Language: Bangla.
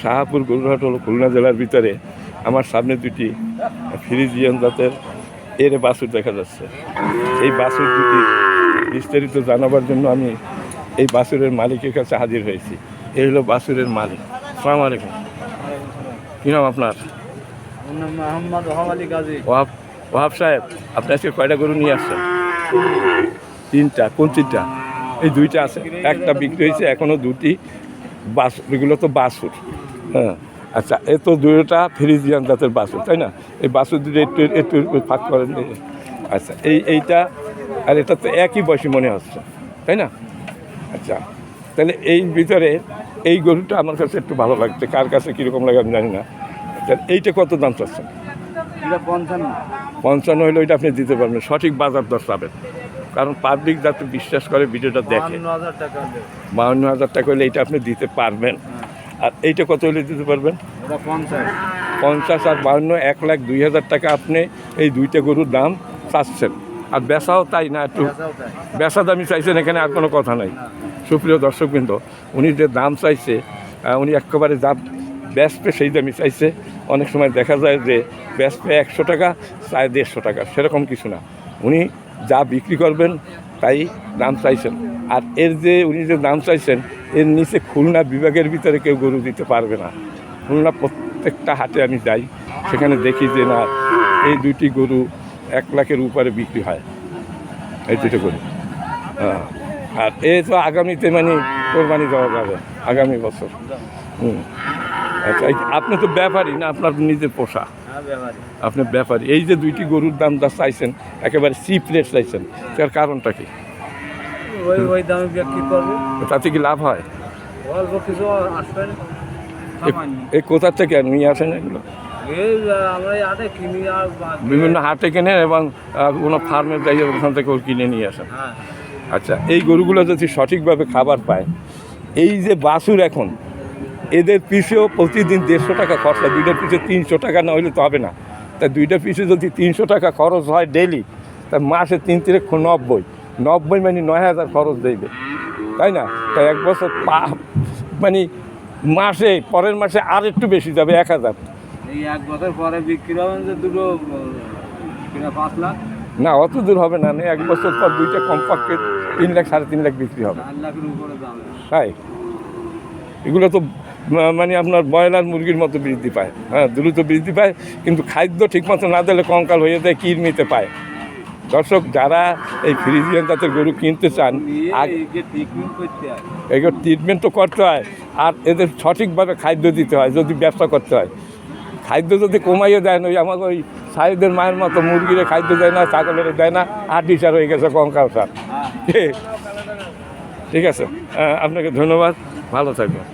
শাহাপুর গরুরহাট হলো খুলনা জেলার ভিতরে। আমার সামনে দুটি ফ্রিজিয়ান জাতের এর বাছুর দেখা যাচ্ছে। এই বাছুর দুটি বিস্তারিত জানাবার জন্য আমি এই বাছুরের মালিকের কাছে হাজির হয়েছি। এই হলো বাছুরের মালিক। সালাম আলাইকুম। কী নাম আপনার? মোহাম্মদ ওহাব আলী গাজী। সাহেব আপনি আজকে কয়টা গরু নিয়ে আসছেন? তিনটা কোন তিনটা? এই দুইটা আছে। একটা বিক্রি হয়েছে এখনও দুটি বাস এগুলো তো বাসুর হ্যাঁ। আচ্ছা এ তো দুটোটা ফ্রিজিয়ান জাতের বাসুর তাই না? এই বাসুর দুটো একটু একটু ফাঁক করেন আচ্ছা এই এইটা আর এটা তো একই বয়সী মনে হচ্ছে তাই না? আচ্ছা তাহলে এই ভিতরে এই গরুটা আমার কাছে একটু ভালো লাগছে কার কাছে কীরকম লাগে আমি জানি না। আচ্ছা এইটা কত দাম চাচ্ছেন? পঞ্চান্ন। হলে ওইটা আপনি দিতে পারবেন সঠিক বাজার দর পাবেন। কারণ পাবলিক যাতে বিশ্বাস করে ভিডিওটা দেখে। বাউন্ন হাজার টাকা হলে। এইটা আপনি দিতে পারবেন। আর এইটা কত হলে দিতে পারবেন? পঞ্চাশ। আর বাউন্ন এক লাখ দুই হাজার টাকা আপনি এই দুইটা গরুর দাম চাচ্ছেন। আর বেচাও তাই না একটু? বেচা দামি চাইছেন এখানে আর কোনো কথা নাই। সুপ্রিয় দর্শকবৃন্দ উনি যে দাম চাইছে উনি একেবারে যা ব্যস্পে সেই দামি চাইছে। অনেক সময় দেখা যায় যে ব্যস্পে একশো টাকা চায় দেড়শো টাকা সেরকম কিছু না। উনি যা বিক্রি করবেন তাই দাম চাইছেন। আর এর যে উনি যে দাম চাইছেন এর নিচে খুলনা বিভাগের ভিতরে কেউ গরু দিতে পারবে না। খুলনা প্রত্যেকটা হাটে আমি যাই সেখানে দেখি যে না এই দুইটি গরু এক লাখের উপরে বিক্রি হয়। এই দুটো গরু। হ্যাঁ। আর এ তো আগামীতে মানে কোরবানি দেওয়া যাবে আগামী বছর। হুম। আচ্ছা এই- আপনি তো ব্যাপারী না আপনার নিজের পোষা। হ্যাঁ আপনি ব্যাপারী। এই যে দুইটি গরুর দাম যা চাইছেন একেবারে চিপ রেট চাইছেন তার কারণটা কি? ওই ওই দামে বিক্রি করব। তাতে কি লাভ হয়? অল্প কিছু আসবে। এই কোথার থেকে নিয়ে আসেন এগুলো? কিনি বিভিন্ন হাটে কেনেন এবং কোনো ফার্মে যাই ওখান থেকে কিনে নিয়ে আসেন। হ্যাঁ। আচ্ছা এই গরুগুলো যদি সঠিকভাবে খাবার পায় এই যে বাছুর এখন এদের পিছেও প্রতিদিন দেড়শো টাকা খরচা দুইটা পিছে তিনশো টাকা না হলে তো হবে না। তা দুইটা পিছে যদি তিনশো টাকা খরচ হয় ডেলি তা মাসে তিন তিনে নব্বই। নব্বই মানে নয় হাজার খরচ দেবে। তাই না? তাই এক বছর পা মানে মাসে পরের মাসে আর একটু বেশি যাবে এক হাজার। এই এক বছর পরে বিক্রি হবে যে দুটো পাঁচ লাখ? না অত দূর হবে না না, এক বছর পর দুইটা কমপক্ষে তিন লাখ সাড়ে তিন লাখ বিক্রি হবে। তাই? এগুলো তো মানে আপনার ব্রয়লার মুরগির মতো বৃদ্ধি পায়। হ্যাঁ দ্রুত বৃদ্ধি পায় কিন্তু খাদ্য ঠিকমতো না দিলে কঙ্কাল হয়ে যায় কিরমিতে পায়। দর্শক, যারা এই ফ্রিজিয়ান জাতের গরু কিনতে চান এগুলো ট্রিটমেন্ট তো করতে হয়, আর এদের সঠিকভাবে খাদ্য দিতে হয়, যদি ব্যবসা করতে হয়। খাদ্য যদি কমাইয়ে দেয় না, ওই আমাকে ওই সাহেবদের মায়ের মতো মুরগিরে খাদ্য দেয় না, ছাগলের দেয় না, আর সার হয়ে গেছে কঙ্কাল সার। ঠিক আছে? আপনাকে ধন্যবাদ, ভালো থাকবেন।